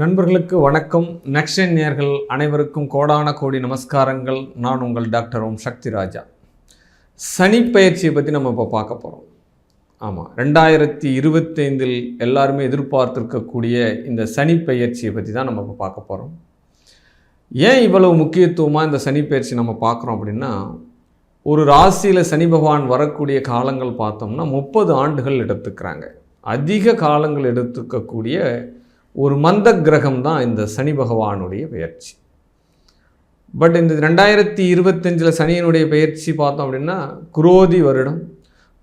நண்பர்களுக்கு வணக்கம். நெக்ஸ்ட் நேர்கள் அனைவருக்கும் கோடான கோடி நமஸ்காரங்கள். நான் உங்கள் டாக்டர் ஓம் சக்தி ராஜா. சனி பயிற்சியை பற்றி நம்ம இப்போ பார்க்க போகிறோம் ஆமாம் ரெண்டாயிரத்தி இருபத்தைந்தில் எல்லாருமே எதிர்பார்த்துருக்கக்கூடிய இந்த சனி பயிற்சியை பற்றி தான் நம்ம இப்போ பார்க்க போகிறோம் ஏன் இவ்வளவு முக்கியத்துவமாக இந்த சனி பயிற்சி நம்ம பார்க்குறோம் அப்படின்னா ஒரு ராசியில் சனி பகவான் வரக்கூடிய காலங்கள் பார்த்தோம்னா முப்பது ஆண்டுகள் எடுத்துக்கிறாங்க. அதிக காலங்கள் எடுத்துக்கக்கூடிய ஒரு மந்த கிரகம் தான் இந்த சனி பகவானுடைய பெயர்ச்சி. பட் இந்த ரெண்டாயிரத்தி இருபத்தஞ்சில் சனியினுடைய பெயர்ச்சி பார்த்தோம் அப்படின்னா குரோதி வருடம்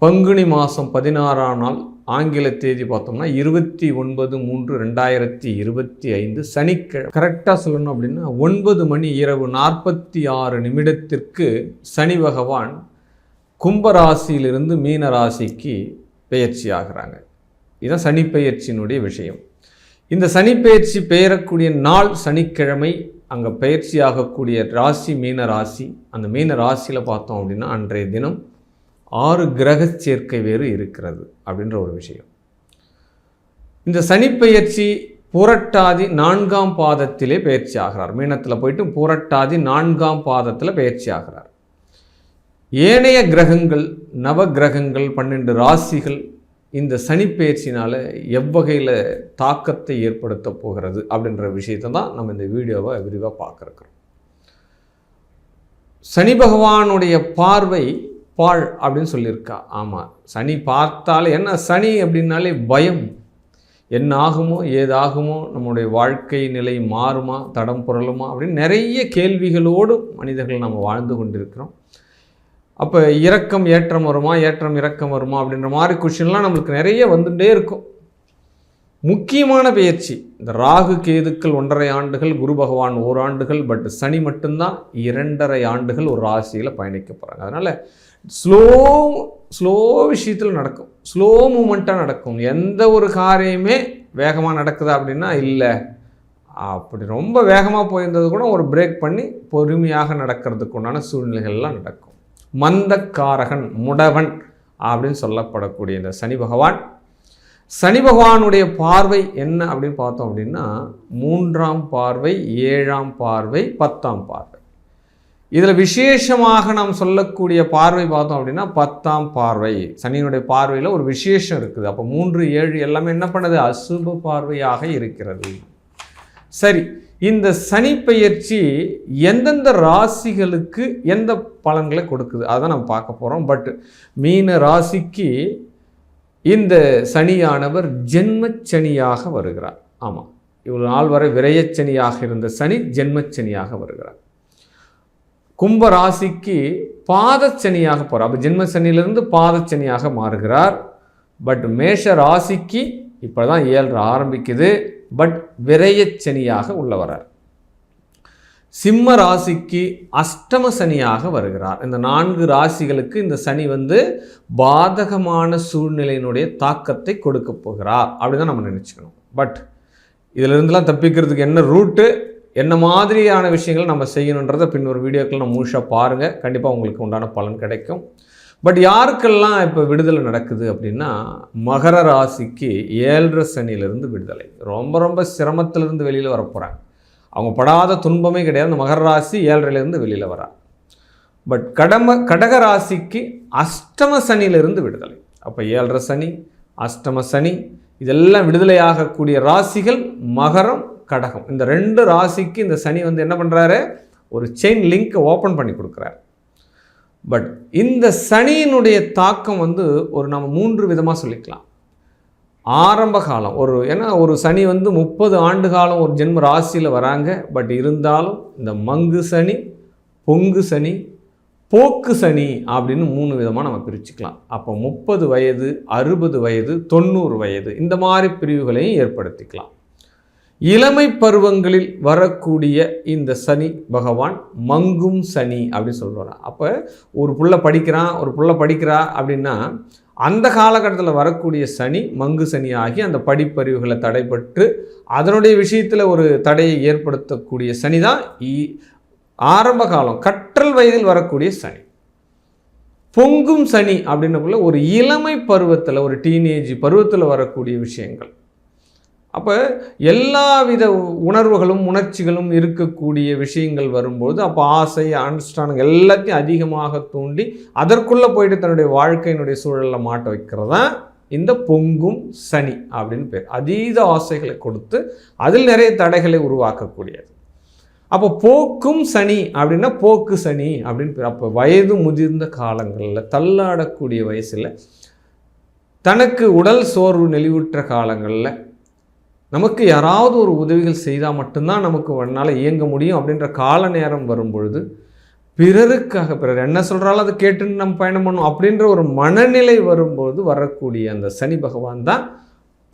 பங்குனி மாதம் பதினாறாம் நாள் ஆங்கில தேதி பார்த்தோம்னா இருபத்தி ஒன்பது மூன்று ரெண்டாயிரத்தி இருபத்தி ஐந்து சனிக்கிழமை கரெக்டாக சொல்லணும் அப்படின்னா ஒன்பது மணி இரவு நாற்பத்தி ஆறு நிமிடத்திற்கு சனி பகவான் கும்பராசியிலிருந்து மீன ராசிக்கு பெயர்ச்சி ஆகிறாங்க. இதுதான் சனி பெயர்ச்சியினுடைய விஷயம். இந்த சனி பெயர்ச்சி பெயரக்கூடிய நாள் சனிக்கிழமை அங்கே பயிற்சி ஆகக்கூடிய ராசி மீன ராசி அந்த மீன ராசியில் பார்த்தோம் அப்படின்னா அன்றைய தினம் ஆறு கிரக சேர்க்கை வேறு இருக்கிறது அப்படின்ற ஒரு விஷயம். இந்த சனி பெயர்ச்சி புரட்டாதி நான்காம் பாதத்திலே பயிற்சி ஆகிறார். மீனத்தில் போயிட்டு புரட்டாதி நான்காம் பாதத்தில் பயிற்சி ஆகிறார். ஏனைய கிரகங்கள் நவ கிரகங்கள் பன்னெண்டு ராசிகள் இந்த சனிப்பெயர்ச்சினால் எவ்வகையில் தாக்கத்தை ஏற்படுத்த போகிறது அப்படின்ற விஷயத்தை தான் நம்ம இந்த வீடியோவை விரிவாக பார்க்குறோம். சனி பகவானுடைய பார்வை பாழ் அப்படின்னு சொல்லியிருக்கா. ஆமாம் சனி பார்த்தாலே என்ன? சனி அப்படின்னாலே பயம். என்ன ஆகுமோ ஏதாகுமோ நம்முடைய வாழ்க்கை நிலை மாறுமா தடம் புரளுமா அப்படின்னு நிறைய கேள்விகளோடு மனிதர்கள் நம்ம வாழ்ந்து கொண்டிருக்கிறோம். அப்போ இறக்கம் ஏற்றம் வருமா? ஏற்றம் இறக்கம் வருமா? அப்படின்ற மாதிரி கொஷின்லாம் நம்மளுக்கு நிறைய வந்துட்டே இருக்கும். முக்கியமான பயிற்சி. இந்த ராகு கேதுக்கள் ஒன்றரை ஆண்டுகள் குரு பகவான் ஓராண்டுகள் பட் சனி மட்டும்தான் இரண்டரை ஆண்டுகள் ஒரு ராசியில் பயணிக்க போகிறாங்க அதனால் ஸ்லோ ஸ்லோ விஷயத்தில் நடக்கும். ஸ்லோ மூமெண்ட்டாக நடக்கும். எந்த ஒரு காரியமே வேகமாக நடக்குதா அப்படின்னா இல்லை. அப்படி ரொம்ப வேகமாக போயிருந்தது கூட ஒரு பிரேக் பண்ணி பொறுமையாக நடக்கிறதுக்கு உண்டான சூழ்நிலைகள்லாம் நடக்கும். மந்தக்காரகன் முடவன் அப்படின்னு சொல்லப்படக்கூடிய இந்த சனி பகவான். சனி பகவானுடைய பார்வை என்ன அப்படின்னு பார்த்தோம் அப்படின்னா மூன்றாம் பார்வை ஏழாம் பார்வை பத்தாம் பார்வை. இதில் விசேஷமாக நாம் சொல்லக்கூடிய பார்வை பார்த்தோம் அப்படின்னா பத்தாம் பார்வை. சனியினுடைய பார்வையில் ஒரு விசேஷம் இருக்குது. அப்போ மூன்று ஏழு எல்லாமே என்ன பண்ணுது? அசுப பார்வையாக இருக்கிறது. சரி இந்த சனி பயிற்சி எந்தெந்த ராசிகளுக்கு எந்த பலன்களை கொடுக்குது? அதை நம்ம பார்க்க போகிறோம் பட் மீன ராசிக்கு இந்த சனியானவர் ஜென்மச்சனியாக வருகிறார். ஆமாம் இவ்வளோ நாள் வரை விரயச்சனியாக இருந்த சனி ஜென்மச்சனியாக வருகிறார். கும்ப ராசிக்கு பாதச்சனியாக போகிறார் அப்போ ஜென்மச்சனியிலிருந்து பாதச்சனியாக மாறுகிறார். பட் மேஷ ராசிக்கு இப்போ தான் ஏழு ஆரம்பிக்குது. பட் விரயச்சனியாக உள்ள வரார். சிம்ம ராசிக்கு அஷ்டம சனியாக வருகிறார். இந்த நான்கு ராசிகளுக்கு இந்த சனி வந்து பாதகமான சூழ்நிலையினுடைய தாக்கத்தை கொடுக்க போகிறார். அப்படிதான் நம்ம நினச்சிக்கணும். பட் இதிலிருந்துலாம் தப்பிக்கிறதுக்கு என்ன ரூட்டு என்ன மாதிரியான விஷயங்கள் நம்ம செய்யணுன்றதை பின் ஒரு வீடியோக்கள் நம்ம முழுசாக பாருங்கள் கண்டிப்பாக உங்களுக்கு உண்டான பலன் கிடைக்கும். பட் யாருக்கெல்லாம் இப்போ விடுதலை நடக்குது அப்படின்னா மகர ராசிக்கு ஏழரை சனியிலிருந்து விடுதலை. ரொம்ப ரொம்ப சிரமத்திலிருந்து வெளியில் வர போகிறாங்க அவங்க படாத துன்பமே கிடையாது. அந்த மகர ராசி ஏழரைலேருந்து வெளியில் வரா. பட் கடம கடக ராசிக்கு அஷ்டம சனியிலிருந்து விடுதலை. அப்போ ஏழரை சனி அஷ்டம சனி இதெல்லாம் விடுதலையாகக்கூடிய ராசிகள் மகரம் கடகம். இந்த ரெண்டு ராசிக்கு இந்த சனி வந்து என்ன பண்ணுறாரு ஒரு செயின் லிங்க்கை ஓப்பன் பண்ணி கொடுக்குறாரு. பட் இந்த சனியினுடைய தாக்கம் வந்து ஒரு நம்ம மூன்று விதமாக சொல்லிக்கலாம். ஆரம்ப காலம் ஒரு ஏன்னா ஒரு சனி வந்து முப்பது ஆண்டு காலம் ஒரு ஜென்ம ராசியில் வராங்க. பட் இருந்தாலும் இந்த மங்கு சனி பொங்கு சனி போக்கு சனி அப்படின்னு மூணு விதமாக நம்ம பிரிச்சுக்கலாம். அப்போ முப்பது வயது அறுபது வயது தொண்ணூறு வயது இந்த மாதிரி பிரிவுகளையும் ஏற்படுத்திக்கலாம். இளமை பருவங்களில் வரக்கூடிய இந்த சனி பகவான் மங்கும் சனி அப்படின்னு சொல்கிறார் அப்போ ஒரு புள்ள படிக்கிறான் ஒரு புள்ள படிக்கிறா அப்படின்னா அந்த காலகட்டத்தில் வரக்கூடிய சனி மங்கு சனி ஆகி அந்த படிப்பறிவுகளை தடைப்பட்டு அதனுடைய விஷயத்தில் ஒரு தடையை ஏற்படுத்தக்கூடிய சனி தான் ஆரம்ப காலம் கற்றல் வயதில் வரக்கூடிய சனி. பொங்கும் சனி அப்படின்னக்குள்ள ஒரு இளமை பருவத்தில் ஒரு டீனேஜ் பருவத்தில் வரக்கூடிய விஷயங்கள். அப்போ எல்லா வித உணர்வுகளும் உணர்ச்சிகளும் இருக்கக்கூடிய விஷயங்கள் வரும்போது அப்போ ஆசை அனுஷ்டானங்கள் எல்லாத்தையும் அதிகமாக தூண்டி அதற்குள்ளே போயிட்டு தன்னுடைய வாழ்க்கையினுடைய சூழலில் மாட்ட வைக்கிறது? தான் இந்த பொங்கும் சனி அப்படின்னு பேர். அதீத ஆசைகளை கொடுத்து அதில் நிறைய தடைகளை உருவாக்கக்கூடியது. அப்போ போக்கும் சனி அப்படின்னா போக்கு சனி அப்படின்னு பேர். அப்போ வயது முதிர்ந்த காலங்களில் தள்ளாடக்கூடிய வயசில் தனக்கு உடல் சோர்வு நெளிவுற்ற காலங்களில் நமக்கு யாராவது ஒரு உதவிகள் செய்தால் மட்டும்தான் நமக்கு உன்னால் இயங்க முடியும் அப்படின்ற கால நேரம் வரும்பொழுது பிறருக்காக பிறர் என்ன சொல்கிறாலும் அதை கேட்டுன்னு நம்ம பயணம் பண்ணும் அப்படின்ற ஒரு மனநிலை வரும்போது வரக்கூடிய அந்த சனி பகவான் தான்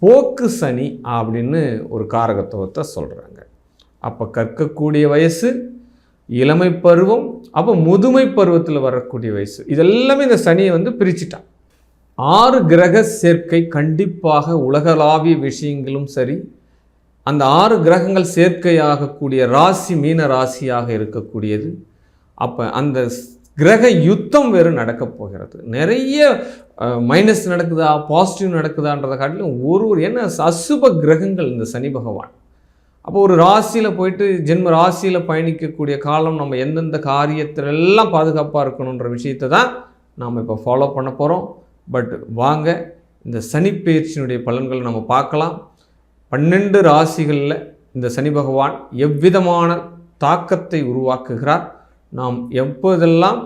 போக்கு சனி அப்படின்னு ஒரு காரகத்துவத்தை சொல்கிறாங்க அப்போ கற்கக்கூடிய வயசு இளமை பருவம் அப்போ முதுமை பருவத்தில் வரக்கூடிய வயசு இதெல்லாமே இந்த சனியை வந்து பிரிச்சுட்டான். ஆறு கிரக சேர்க்கை கண்டிப்பாக உலகளாவிய விஷயங்களும் சரி அந்த ஆறு கிரகங்கள் சேர்க்கையாகக்கூடிய ராசி மீன ராசியாக இருக்கக்கூடியது. அப்போ அந்த கிரக யுத்தம் வேறு நடக்கப் போகிறது. நிறைய மைனஸ் நடக்குதா பாசிட்டிவ் நடக்குதான்றதை காட்டிலும் ஒரு ஒரு என்ன அசுப கிரகங்கள் இந்த சனி பகவான். அப்போ ஒரு ராசியில் போயிட்டு ஜென்ம ராசியில் பயணிக்கக்கூடிய காலம் நம்ம எந்தெந்த காரியத்திலெல்லாம் பாதுகாப்பாக இருக்கணுன்ற விஷயத்தை தான் நாம் இப்போ ஃபாலோ பண்ண போகிறோம் பட் வாங்க இந்த சனி பயிற்சியினுடைய பலன்களை நம்ம பார்க்கலாம். பன்னெண்டு ராசிகளில் இந்த சனி பகவான் எவ்விதமான தாக்கத்தை உருவாக்குகிறார்? நாம் எப்போதெல்லாம்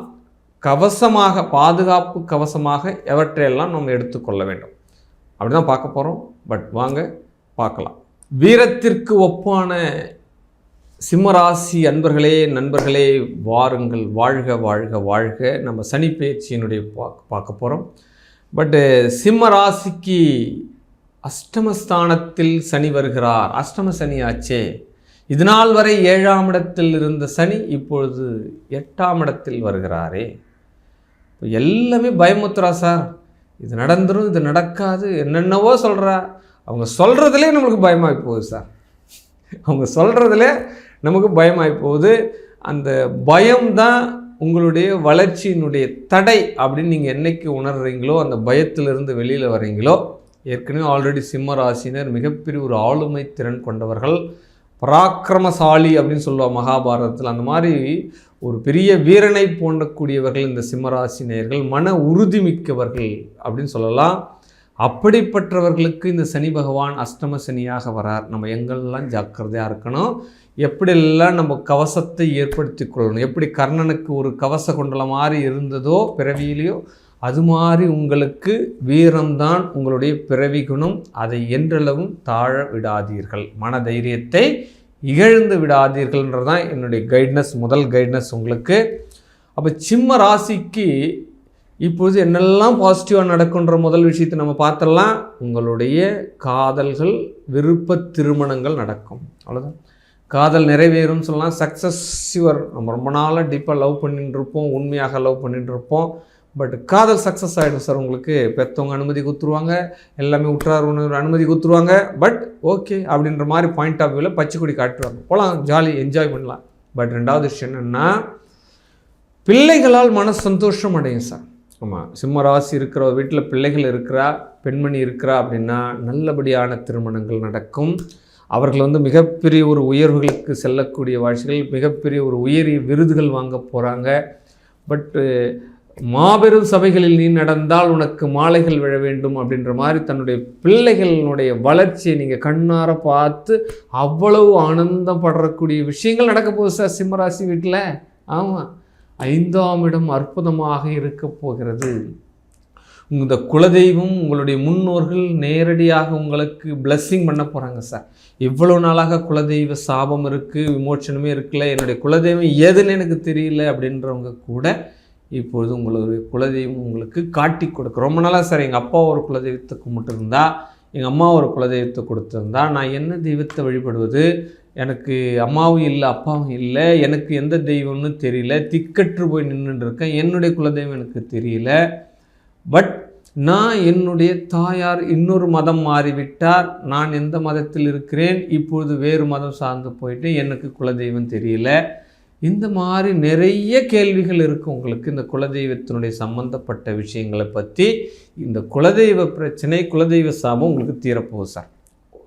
கவசமாக பாதுகாப்பு கவசமாக எவற்றையெல்லாம் நம்ம எடுத்துக்கொள்ள வேண்டும்? அப்படி தான் பார்க்க போகிறோம் பட் வாங்க பார்க்கலாம். வீரத்திற்கு ஒப்பான சிம்மராசி அன்பர்களே நண்பர்களே வாருங்கள். வாழ்க வாழ்க வாழ்க. நம்ம சனி பயிற்சியினுடைய பார்க்க போகிறோம் பட்டு சிம்ம ராசிக்கு அஷ்டமஸ்தானத்தில் சனி வருகிறார். அஷ்டம சனி ஆச்சே. இதனால் வரை ஏழாம் இடத்தில் இருந்த சனி இப்பொழுது எட்டாம் இடத்தில் வருகிறாரே. எல்லாமே பயமுத்துறா சார். இது நடந்துடும் இது நடக்காது. என்னென்னவோ சொல்கிறா அவங்க சொல்கிறதுலே நம்மளுக்கு பயமாகி போகுது சார். அவங்க சொல்கிறதுல நமக்கு பயமாகி போகுது. அந்த பயம்தான் உங்களுடைய வளர்ச்சியினுடைய தடை அப்படின்னு நீங்கள் என்றைக்கு உணர்றீங்களோ அந்த பயத்திலிருந்து வெளியில் வரீங்களோ ஏற்கனவே ஆல்ரெடி சிம்ம ராசினர் மிகப்பெரிய ஒரு ஆளுமை திறன் கொண்டவர்கள் பராக்கிரமசாலி அப்படின்னு சொல்லுவாள் மகாபாரதத்தில். அந்த மாதிரி ஒரு பெரிய வீரனை போன்றக்கூடியவர்கள் இந்த சிம்மராசினியர்கள் மன உறுதி மிக்கவர்கள் அப்படின்னு சொல்லலாம். அப்படிப்பட்டவர்களுக்கு இந்த சனி பகவான் அஷ்டம சனியாக வரார். நம்ம எங்கெல்லாம் ஜாக்கிரதையாக இருக்கணும் எப்படியெல்லாம் நம்ம கவசத்தை ஏற்படுத்தி கொள்ளணும் எப்படி கர்ணனுக்கு ஒரு கவச கொண்டல மாதிரி இருந்ததோ பிறவியிலையோ அது மாதிரி உங்களுக்கு வீரம்தான் உங்களுடைய பிறவி குணம். அதை என்றளவும் தாழ விடாதீர்கள். மன தைரியத்தை இகழ்ந்து விடாதீர்கள்ன்றதான் என்னுடைய கைட்னஸ் முதல் கைட்னஸ் உங்களுக்கு. அப்போ சிம்ம ராசிக்கு இப்பொழுது என்னெல்லாம் பாசிட்டிவாக நடக்குன்ற முதல் விஷயத்தை நம்ம பார்த்துடலாம் உங்களுடைய காதல்கள் விருப்ப திருமணங்கள் நடக்கும். அவ்வளோதான் காதல் நிறைவேறும்னு சொல்லலாம். சக்ஸஸ் யுவர் நம்ம ரொம்ப நாளாக டீப்பாக லவ் பண்ணிட்டு இருப்போம் உண்மையாக லவ் பண்ணிட்டு இருப்போம் பட் காதல் சக்ஸஸ் ஆகிடும் சார் உங்களுக்கு. பெற்றவங்க அனுமதி கொடுத்துருவாங்க. எல்லாமே உற்றார் உணவு அனுமதி கொடுத்துருவாங்க. பட் ஓகே அப்படின்ற மாதிரி பாயிண்ட் ஆஃப் வியூவில் பச்சைக்குடி காட்டுவாங்க. போகலாம் ஜாலி என்ஜாய் பண்ணலாம். பட் ரெண்டாவது விஷயம் என்னென்னா பிள்ளைகளால் மன சந்தோஷம் அடையும் சார் ஆமாம் சிம்ம ராசி இருக்கிற வீட்டில் பிள்ளைகள் இருக்கிறா பெண்மணி இருக்கிறா அப்படின்னா நல்லபடியான திருமணங்கள் நடக்கும். அவர்கள் வந்து மிகப்பெரிய ஒரு உயர்வுகளுக்கு செல்லக்கூடிய வாழ்ச்சிகள் மிகப்பெரிய ஒரு உயரிய விருதுகள் வாங்க போகிறாங்க பட்டு மாபெரும் சபைகளில் நீ நடந்தால் உனக்கு மாலைகள் விழ வேண்டும் அப்படின்ற மாதிரி தன்னுடைய பிள்ளைகளினுடைய வளர்ச்சியை நீங்கள் கண்ணார பார்த்து அவ்வளவு ஆனந்தம் படுறக்கூடிய விஷயங்கள் நடக்க போகுது சார் சிம்மராசி வீட்டில். ஆமாம் ஐந்தாம் இடம் அற்புதமாக இருக்க போகிறது. இந்த குலதெய்வம் உங்களுடைய முன்னோர்கள் நேரடியாக உங்களுக்கு பிளஸ்ஸிங் பண்ண போகிறாங்க சார். இவ்வளோ நாளாக குலதெய்வ சாபம் இருக்குது விமோச்சனமே இருக்குல்ல என்னுடைய குலதெய்வம் ஏதுன்னு எனக்கு தெரியல அப்படின்றவங்க கூட இப்பொழுது உங்களுடைய குலதெய்வம் உங்களுக்கு காட்டி கொடுக்க ரொம்ப நாளாக சார் எங்கள் அப்பா ஒரு குலதெய்வத்தை கும்பிட்டுருந்தா எங்கள் அம்மா ஒரு குலதெய்வத்தை கொடுத்துருந்தா நான் என்ன தெய்வத்தை வழிபடுவது எனக்கு அம்மாவும் இல்லை அப்பாவும் இல்லை எனக்கு எந்த தெய்வம்னு தெரியல திக்கற்று போய் நின்றுட்டுருக்கேன் என்னுடைய குலதெய்வம் எனக்கு தெரியல. பட் நான் என்னுடைய தாயார் இன்னொரு மதம் மாறிவிட்டார் நான் எந்த மதத்தில் இருக்கிறேன் இப்பொழுது வேறு மதம் சார்ந்து போயிட்டு எனக்கு குலதெய்வம் தெரியல. இந்த மாதிரி நிறைய கேள்விகள் இருக்குது உங்களுக்கு இந்த குலதெய்வத்தினுடைய சம்மந்தப்பட்ட விஷயங்களை பற்றி இந்த குலதெய்வ பிரச்சனை குலதெய்வ சாபம் உங்களுக்கு தீரப்போகுது சார்.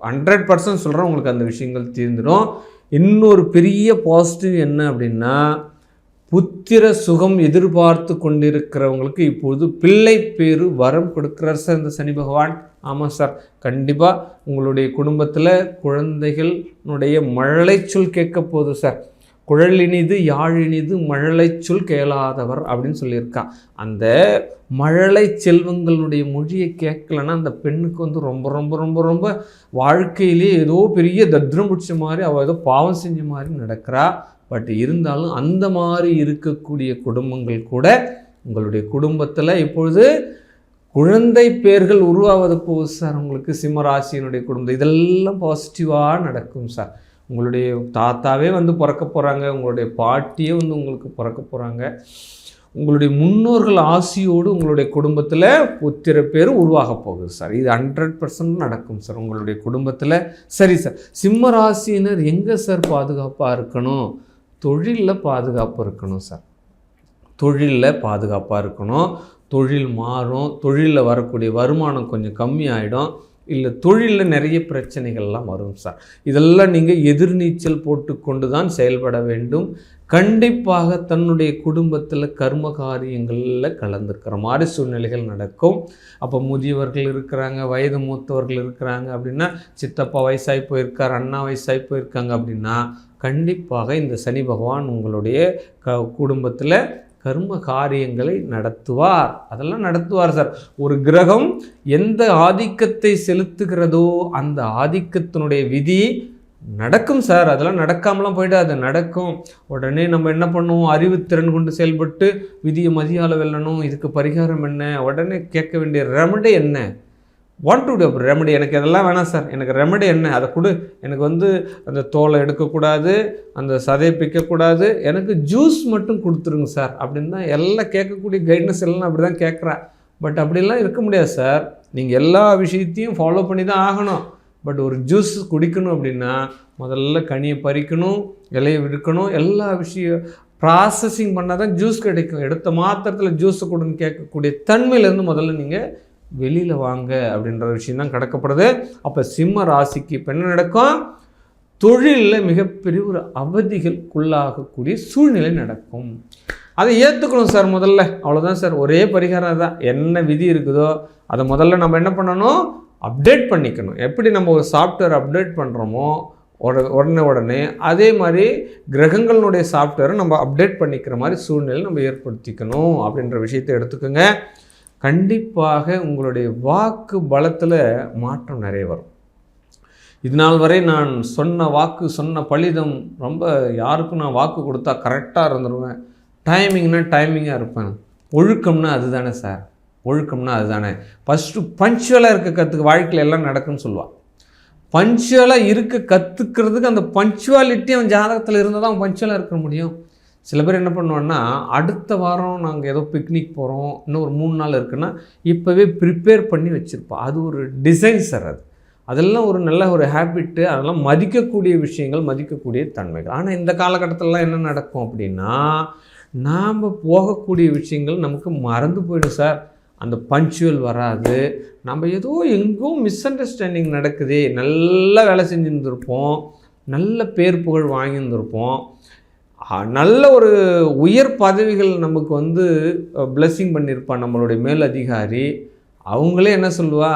ஹண்ட்ரட் பர்சன்ட் சொல்கிறேன் உங்களுக்கு அந்த விஷயங்கள் தீர்ந்துடும். இன்னொரு பெரிய பாசிட்டிவ் என்ன அப்படின்னா புத்திர சுகம் எதிர்பார்த்து கொண்டிருக்கிறவங்களுக்கு இப்பொழுது பிள்ளை பேரு வரம் கொடுக்குறார் சார் இந்த சனி பகவான். ஆமாம் சார் கண்டிப்பாக உங்களுடைய குடும்பத்தில் குழந்தைகளுடைய மழலை சொல் கேட்க போகுது சார். குழலினிது யாழினிது மழலைச்சொல் கேளாதவர் அப்படின்னு சொல்லியிருக்கான் அந்த மழலை செல்வங்களுடைய மொழியை கேட்கலன்னா அந்த பெண்ணுக்கு வந்து ரொம்ப ரொம்ப ரொம்ப ரொம்ப வாழ்க்கையிலே ஏதோ பெரிய தத்ரம் பிடிச்ச மாதிரி அவள் ஏதோ பாவம் செஞ்ச மாதிரி நடக்கிறா. பட் இருந்தாலும் அந்த மாதிரி இருக்கக்கூடிய குடும்பங்கள் கூட உங்களுடைய குடும்பத்தில் இப்பொழுது குழந்தை பேர்கள் உருவாவது போகுது சார் உங்களுக்கு சிம்மராசியினுடைய குடும்பம். இதெல்லாம் பாசிட்டிவாக நடக்கும் சார். உங்களுடைய தாத்தாவே வந்து பிறக்க போகிறாங்க உங்களுடைய பாட்டியே வந்து உங்களுக்கு பிறக்க போகிறாங்க உங்களுடைய முன்னோர்கள் ஆசியோடு உங்களுடைய குடும்பத்தில் புத்திர பேர் உருவாக போகுது சார். இது ஹண்ட்ரட் பர்சன்ட் நடக்கும் சார். உங்களுடைய குடும்பத்தில் சரி சார். சிம்ம ராசியினர் எங்கே சார் பாதுகாப்பாக இருக்கணும்? தொழிலில் பாதுகாப்பு இருக்கணும் சார். தொழிலில் பாதுகாப்பாக இருக்கணும். தொழில் மாறும். தொழிலில் வரக்கூடிய வருமானம் கொஞ்சம் கம்மியாயிடும். இல்லை தொழிலில் நிறைய பிரச்சனைகள்லாம் வரும் சார். இதெல்லாம் நீங்கள் எதிர்நீச்சல் போட்டுக்கொண்டு தான் செயல்பட வேண்டும். கண்டிப்பாக தன்னுடைய குடும்பத்தில் கர்ம காரியங்களில் கலந்துக்கிற மாதிரி சூழ்நிலைகள் நடக்கும். அப்போ முதியவர்கள் இருக்கிறாங்க வயது மூத்தவர்கள் இருக்கிறாங்க அப்படின்னா சித்தப்பா வயசாகி போயிருக்கார் அண்ணா வயசாகி போயிருக்காங்க அப்படின்னா கண்டிப்பாக இந்த சனி பகவான் உங்களுடைய க குடும்பத்தில் கர்ம காரியங்களை நடத்துவார். அதெல்லாம் நடத்துவார் சார். ஒரு கிரகம் எந்த ஆதிக்கத்தை செலுத்துகிறதோ அந்த ஆதிக்கத்தினுடைய விதி நடக்கும் சார். அதெல்லாம் நடக்காமலாம் போயிட்டு அது நடக்கும். உடனே நம்ம என்ன பண்ணுவோம்? அறிவுத்திறன் கொண்டு செயல்பட்டு விதியை மதியால வெல்லணும். இதுக்கு பரிகாரம் என்ன? உடனே கேட்க வேண்டிய ரெமடி என்ன? வாண்ட் டு ரெமடி எனக்கு இதெல்லாம் வேணாம் சார். எனக்கு ரெமடி என்ன? அதை கொடு. எனக்கு வந்து அந்த தோலை எடுக்கக்கூடாது அந்த சதையை பிக்கக்கூடாது எனக்கு ஜூஸ் மட்டும் கொடுத்துருங்க சார். அப்படின்னு தான் எல்லாம் கேட்கக்கூடிய கைட்னஸ் எல்லாம் அப்படி தான் கேட்குறா. பட் அப்படிலாம் இருக்க முடியாது சார். நீங்கள் எல்லா விஷயத்தையும் ஃபாலோ பண்ணி தான் ஆகணும். பட் ஒரு ஜூஸ் குடிக்கணும் அப்படின்னா முதல்ல கனியை பறிக்கணும் இலையை விடுக்கணும் எல்லா விஷயம் ப்ராசஸிங் பண்ணால் தான் ஜூஸ் கிடைக்கும். எடுத்த மாத்திரத்தில் ஜூஸை கொடுன்னு கேட்கக்கூடிய தன்மையிலேருந்து முதல்ல நீங்கள் வெளியில் வாங்க அப்படின்ற விஷயம் தான் கிடக்கப்படுது. அப்போ சிம்ம ராசிக்கு இப்போ என்ன நடக்கும்? தொழிலில் மிகப்பெரிய ஒரு அவதிகளுக்குள்ளாகக்கூடிய சூழ்நிலை நடக்கும். அதை ஏற்றுக்கணும் சார் முதல்ல. அவ்வளோதான் சார். ஒரே பரிகாரம் தான் என்ன விதி இருக்குதோ அதை முதல்ல நம்ம என்ன பண்ணணும்? அப்டேட் பண்ணிக்கணும். எப்படி நம்ம ஒரு சாஃப்ட்வேர் அப்டேட் பண்ணுறோமோ உடனே உடனே அதே மாதிரி கிரகங்களுடைய சாஃப்ட்வேரை நம்ம அப்டேட் பண்ணிக்கிற மாதிரி சூழ்நிலை நம்ம ஏற்படுத்திக்கணும் அப்படின்ற விஷயத்தை எடுத்துக்கோங்க. கண்டிப்பாக உங்களுடைய வாக்கு பலத்தில் மாற்றம் நிறைய வரும். இது நாள் வரை நான் சொன்ன வாக்கு சொன்ன பலிதம் ரொம்ப யாருக்கும் நான் வாக்கு கொடுத்தா கரெக்டாக இருந்துருவேன். டைமிங்னா டைமிங்காக இருப்பேன். ஒழுக்கம்னா அதுதானே சார் ஒழுக்கம்னா அதுதானே. ஃபஸ்ட்டு பஞ்சுவலாக இருக்க கற்றுக்க வாழ்க்கையில் எல்லாம் நடக்குன்னு சொல்லுவாள் பஞ்சுவலாக இருக்க கற்றுக்கிறதுக்கு அந்த பஞ்சுவாலிட்டி அவன் ஜாதகத்தில் இருந்தால் தான் அவன் பஞ்சுவலாக இருக்க முடியும். சில பேர் என்ன பண்ணுவோன்னா அடுத்த வாரம் நாங்கள் ஏதோ பிக்னிக் போகிறோம் இன்னும் ஒரு மூணு நாள் இருக்குன்னா இப்போவே ப்ரிப்பேர் பண்ணி வச்சுருப்போம் அது ஒரு டிசைன் சார் அது. அதெல்லாம் ஒரு நல்ல ஒரு ஹேபிட்டு அதெல்லாம் மதிக்கக்கூடிய விஷயங்கள் மதிக்கக்கூடிய தன்மைகள். ஆனால் இந்த காலகட்டத்திலலாம் என்ன நடக்கும் அப்படின்னா நாம் போகக்கூடிய விஷயங்கள் நமக்கு மறந்து போயிடும் சார் அந்த பஞ்சுவல் வராது. நம்ம ஏதோ எங்கோ மிஸ் அண்டர்ஸ்டாண்டிங் நடக்குது. நல்லா வேலை செஞ்சுருந்துருப்போம். நல்ல பேர் புகழ் வாங்கியிருந்திருப்போம். நல்ல ஒரு உயர் பதவிகள் நமக்கு வந்து பிளஸ்ஸிங் பண்ணியிருப்பான் நம்மளுடைய மேல் அதிகாரி அவங்களே என்ன சொல்லுவா?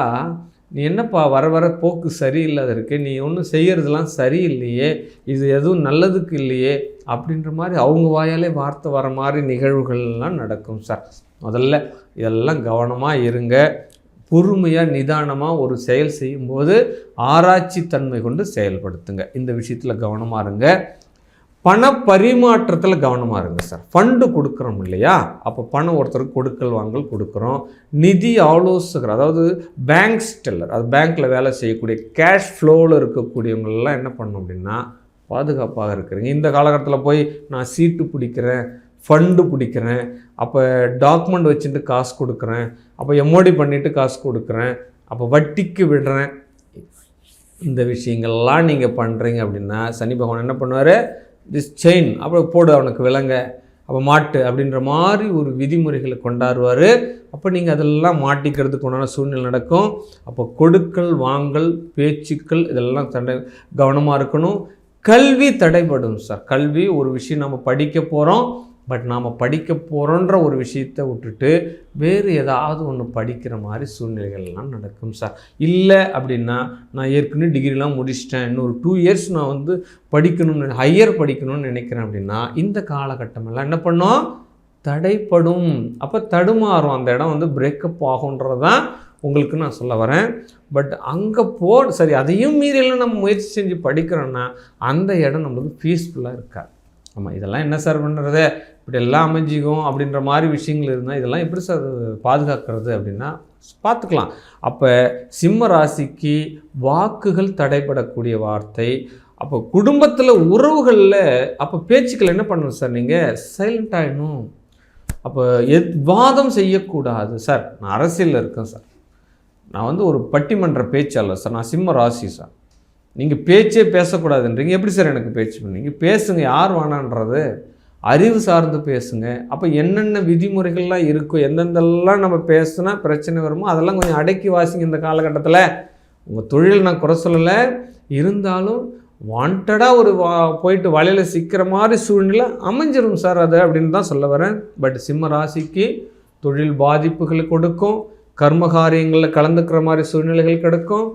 நீ என்னப்பா வர வர போக்கு சரியில்லாத இருக்கு. நீ ஒன்றும் செய்கிறதுலாம் சரியில்லையே. இது எதுவும் நல்லதுக்கு இல்லையே. அப்படின்ற மாதிரி அவங்க வாயாலே வார்த்தை வர மாதிரி நிகழ்வுகள்லாம் நடக்கும் சார். முதல்ல இதெல்லாம் கவனமாக இருங்க. பொறுமையாக நிதானமாக ஒரு செயல் செய்யும்போது ஆராய்ச்சி தன்மை கொண்டு செயல்படுத்துங்க. இந்த விஷயத்தில் கவனமாக இருங்க. பண பரிமாற்றத்தில் கவனமாக இருங்க சார். ஃபண்டு கொடுக்குறோம் இல்லையா? அப்போ பணம் ஒருத்தருக்கு கொடுக்கல் வாங்கல் கொடுக்குறோம். நிதி ஆலோசகர் அதாவது பேங்க் ஸ்டெல்லர் அது பேங்க்கில் வேலை செய்யக்கூடிய கேஷ் ஃப்ளோவில் இருக்கக்கூடியவங்களெல்லாம் என்ன பண்ணும் அப்படின்னா பாதுகாப்பாக இருக்கிறீங்க. இந்த காலகட்டத்தில் போய் நான் சீட்டு பிடிக்கிறேன் ஃபண்டு பிடிக்கிறேன் அப்போ டாக்குமெண்ட் வச்சுட்டு காசு கொடுக்குறேன் அப்போ எம்ஓடி பண்ணிவிட்டு காசு கொடுக்குறேன் அப்போ வட்டிக்கு விடுறேன். இந்த விஷயங்கள்லாம் நீங்கள் பண்ணுறீங்க அப்படின்னா சனி பகவான் என்ன பண்ணுவார்? திஸ் செயின் அப்புறம் போடு அவனுக்கு விலங்க அப்போ மாட்டு அப்படின்ற மாதிரி ஒரு விதிமுறைகளை கொண்டாடுவார். அப்போ நீங்கள் அதெல்லாம் மாட்டிக்கிறதுக்கு உண்டான சூழ்நிலை நடக்கும். அப்போ கொடுக்கல் வாங்கல் பேச்சுக்கள் இதெல்லாம் தடை கவனமாக இருக்கணும். கல்வி தடைப்படும் சார் கல்வி ஒரு விஷயம் நம்ம படிக்க போகிறோம் பட் நாம் படிக்க போகிறோன்ற ஒரு விஷயத்தை விட்டுட்டு வேறு ஏதாவது ஒன்று படிக்கிற மாதிரி சூழ்நிலைகள்லாம் நடக்கும் சார். இல்லை அப்படின்னா நான் ஏற்கனவே டிகிரிலாம் முடிச்சிட்டேன். இன்னொரு டூ இயர்ஸ் நான் வந்து படிக்கணும்னு ஹையர் படிக்கணும்னு நினைக்கிறேன் அப்படின்னா இந்த காலகட்டமெல்லாம் என்ன பண்ணோம்? தடைப்படும். அப்போ தடுமாறும். அந்த இடம் வந்து பிரேக்கப் ஆகுன்றது தான் உங்களுக்கு நான் சொல்ல வரேன். பட் அங்கே போ சரி அதையும் மீறியெல்லாம் நம்ம முயற்சி செஞ்சு படிக்கிறோன்னா அந்த இடம் நம்மளுக்கு பீஸ்ஃபுல்லாக இருக்காது. ஆமாம் இதெல்லாம் என்ன சார் பண்ணுறது இப்படி எல்லாம் அமைஞ்சிக்கும் அப்படின்ற மாதிரி விஷயங்கள் இருந்தால் இதெல்லாம் எப்படி சார் பாதுகாக்கிறது அப்படின்னா பார்த்துக்கலாம். அப்போ சிம்ம ராசிக்கு வாக்குகள் தடைபடக்கூடிய வார்த்தை அப்போ குடும்பத்தில் உறவுகளில் அப்போ பேச்சுக்கள் என்ன பண்ணணும் சார் நீங்கள் சைலண்ட் ஆகிடணும் அப்போ எத் வாதம் செய்யக்கூடாது சார். நான் அரசியலில் இருக்கேன் சார். நான் வந்து ஒரு பட்டிமன்ற பேச்சாளர் சார் நான் சிம்ம ராசி சார். நீங்கள் பேச்சே பேசக்கூடாதுன்றீங்க. எப்படி சார் எனக்கு பேச்சு பண்ணீங்க பேசுங்க யார் வேணான்றது அறிவு சார்ந்து பேசுங்க. அப்போ என்னென்ன விதிமுறைகள்லாம் இருக்கோ எந்தெந்தெல்லாம் நம்ம பேசுனா பிரச்சனை வருமோ அதெல்லாம் கொஞ்சம் அடக்கி வாசிங்க இந்த காலகட்டத்தில். உங்கள் தொழில் நான் குறை சொல்லலை. இருந்தாலும் வாண்டடாக ஒரு வா போயிட்டு வலையில் சிக்கிற மாதிரி சூழ்நிலை அமைஞ்சிரும் சார் அது அப்படின்னு தான் சொல்ல வரேன். பட் சிம்ம ராசிக்கு தொழில் பாதிப்புகள் கொடுக்கும். கர்ம காரியங்களில் கலந்துக்கிற மாதிரி சூழ்நிலைகள் கிடைக்கும்.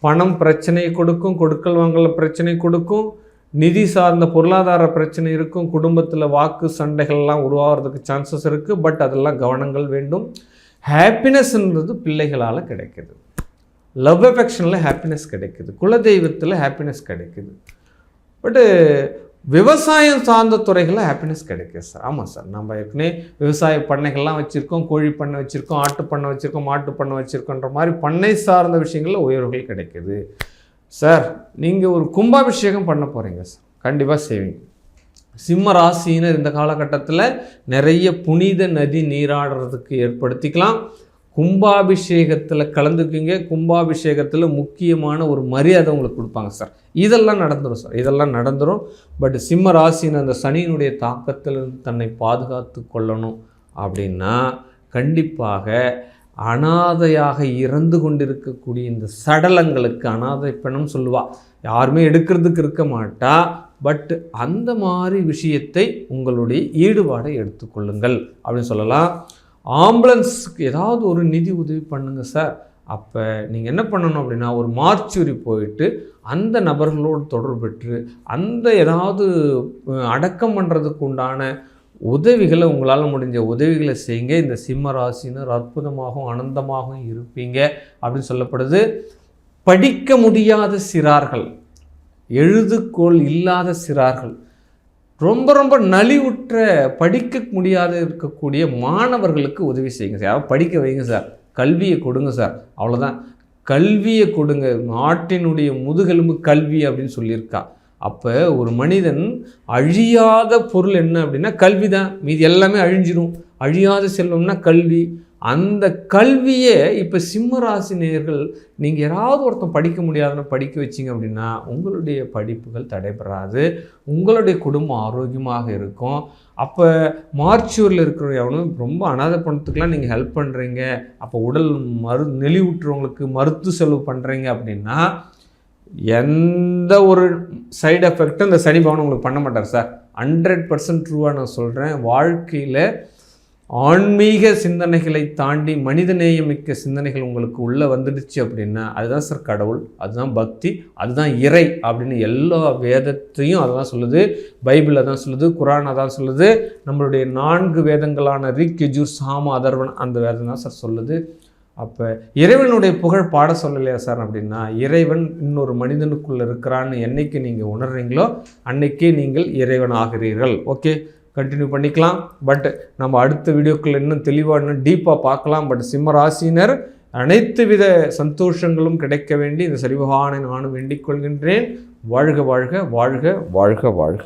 பணம் பிரச்சனையை கொடுக்கும் கொடுக்கல் வாங்கல பிரச்சனை கொடுக்கும் நிதி சார்ந்த பொருளாதார பிரச்சனை இருக்கும் குடும்பத்தில் வாக்கு சண்டைகள்லாம் உருவாகிறதுக்கு சான்சஸ் இருக்குது பட் அதெல்லாம் கவனங்கள் வேண்டும். ஹாப்பினஸ்ன்றது பிள்ளைகளால் கிடைக்கிது. லவ் எஃபெக்ஷனில் ஹாப்பினஸ் கிடைக்குது. குலதெய்வத்தில் ஹாப்பினஸ் கிடைக்குது. பட்டு விவசாயம் சார்ந்த துறைகளில் ஹாப்பினஸ் கிடைக்கும் சார் ஆமாம் சார் நம்ம ஏற்கனவே விவசாய பண்ணைகள்லாம் வச்சுருக்கோம் கோழி பண்ணை வச்சுருக்கோம் ஆட்டு பண்ணை வச்சுருக்கோம் மாட்டு பண்ணை வச்சுருக்கோன்ற மாதிரி பண்ணை சார்ந்த விஷயங்களில் உயர்வுகள் கிடைக்குது. சார் நீங்கள் ஒரு கும்பாபிஷேகம் பண்ண போகிறீங்க சார் கண்டிப்பாக செய்வீங்க. சிம்ம ராசின்னு இந்த காலகட்டத்தில் நிறைய புனித நதி நீராடுறதுக்கு ஏற்படுத்திக்கலாம். கும்பாபிஷேகத்தில் கலந்துக்குங்க. கும்பாபிஷேகத்தில் முக்கியமான ஒரு மரியாதை உங்களுக்கு கொடுப்பாங்க சார். இதெல்லாம் நடந்துடும் சார். இதெல்லாம் நடந்துடும் பட் சிம்ம ராசின்னு அந்த சனியினுடைய தாக்கத்திலிருந்து தன்னை பாதுகாத்து கொள்ளணும் அப்படின்னா கண்டிப்பாக அனாதையாக இறந்து கொண்டிருக்கக்கூடிய இந்த சடலங்களுக்கு அனாதை பெணம் சொல்லுவா யாருமே எடுக்கிறதுக்கு இருக்க மாட்டா. பட் அந்த மாதிரி விஷயத்தை உங்களுடைய ஈடுபாடை எடுத்துக்கொள்ளுங்கள் அப்படின்னு சொல்லலாம். ஆம்புலன்ஸுக்கு ஏதாவது ஒரு நிதி உதவி பண்ணுங்கள் சார். அப்போ நீங்கள் என்ன பண்ணணும் அப்படின்னா ஒரு மார்ச்சுரி போயிட்டு அந்த நபர்களோடு தொடர்பு பெற்று அந்த ஏதாவது அடக்கம் பண்ணுறதுக்கு உண்டான உதவிகளை உங்களால் முடிஞ்ச உதவிகளை செய்யுங்க. இந்த சிம்ம ராசினர் அற்புதமாகவும் ஆனந்தமாகவும் இருப்பீங்க அப்படின்னு சொல்லப்படுது. படிக்க முடியாத சிறார்கள் எழுதுகோள் இல்லாத சிறார்கள் ரொம்ப ரொம்ப நலிவுற்ற படிக்க முடியாத இருக்கக்கூடிய மாணவர்களுக்கு உதவி செய்யுங்க சார். யாராவது படிக்க வைங்க சார். கல்வியை கொடுங்க சார். அவ்வளோதான் கல்வியை கொடுங்க. நாட்டினுடைய முதுகெலும்பு கல்வி அப்படின்னு சொல்லியிருக்கா. அப்போ ஒரு மனிதன் அழியாத பொருள் என்ன அப்படின்னா கல்வி தான் மீது எல்லாமே அழிஞ்சிடும் அழியாத செல்வம்னா கல்வி. அந்த கல்வியை இப்போ சிம்ம ராசி நேர்கள் நீங்கள் யாராவது ஒருத்தன் படிக்க முடியாதுன்னு படிக்க வச்சிங்க அப்படின்னா உங்களுடைய படிப்புகள் தடைபெறாது. உங்களுடைய குடும்பம் ஆரோக்கியமாக இருக்கும். அப்போ மார்ச்சூரில் இருக்கிற எவனும் ரொம்ப அனாதை பணத்துக்கெலாம் நீங்கள் ஹெல்ப் பண்ணுறீங்க அப்போ உடல் மரு நெளிவுற்றவங்களுக்கு மருத்துவ செலவு பண்ணுறீங்க அப்படின்னா எந்த ஒரு சைடு எஃபெக்டும் இந்த சனி பவன் உங்களுக்கு பண்ண மாட்டார் சார். ஹண்ட்ரட் பர்சன்ட் ட்ரூவாக நான் சொல்கிறேன் வாழ்க்கையில் ஆன்மீக சிந்தனைகளை தாண்டி மனிதநேயமிக்க சிந்தனைகள் உங்களுக்கு உள்ளே வந்துடுச்சு அப்படின்னா அதுதான் சார் கடவுள் அதுதான் பக்தி அதுதான் இறை அப்படின்னு எல்லா வேதத்தையும் அதுதான் சொல்லுது பைபிள் அதான் சொல்லுது குரான் அதான் சொல்லுது நம்மளுடைய நான்கு வேதங்களான ரிக் யஜூர் சாம அதர்வன் அந்த வேதம் தான் சார் சொல்லுது. அப்போ இறைவனுடைய புகழ் பாட சொல்லலையா சார் அப்படின்னா இறைவன் இன்னொரு மனிதனுக்குள்ளே இருக்கிறான்னு என்றைக்கு நீங்கள் உணர்றீங்களோ அன்னைக்கே நீங்கள் இறைவன் ஆகிறீர்கள். ஓகே கண்டினியூ பண்ணிக்கலாம். பட் நம்ம அடுத்த வீடியோக்கள் இன்னும் தெளிவாக இன்னும் டீப்பாக பார்க்கலாம். பட் சிம்ம ராசினர் அனைத்து வித சந்தோஷங்களும் கிடைக்க வேண்டி இந்த சரிவகான நானும் வேண்டிக் கொள்கின்றேன். வாழ்க வாழ்க வாழ்க வாழ்க வாழ்க.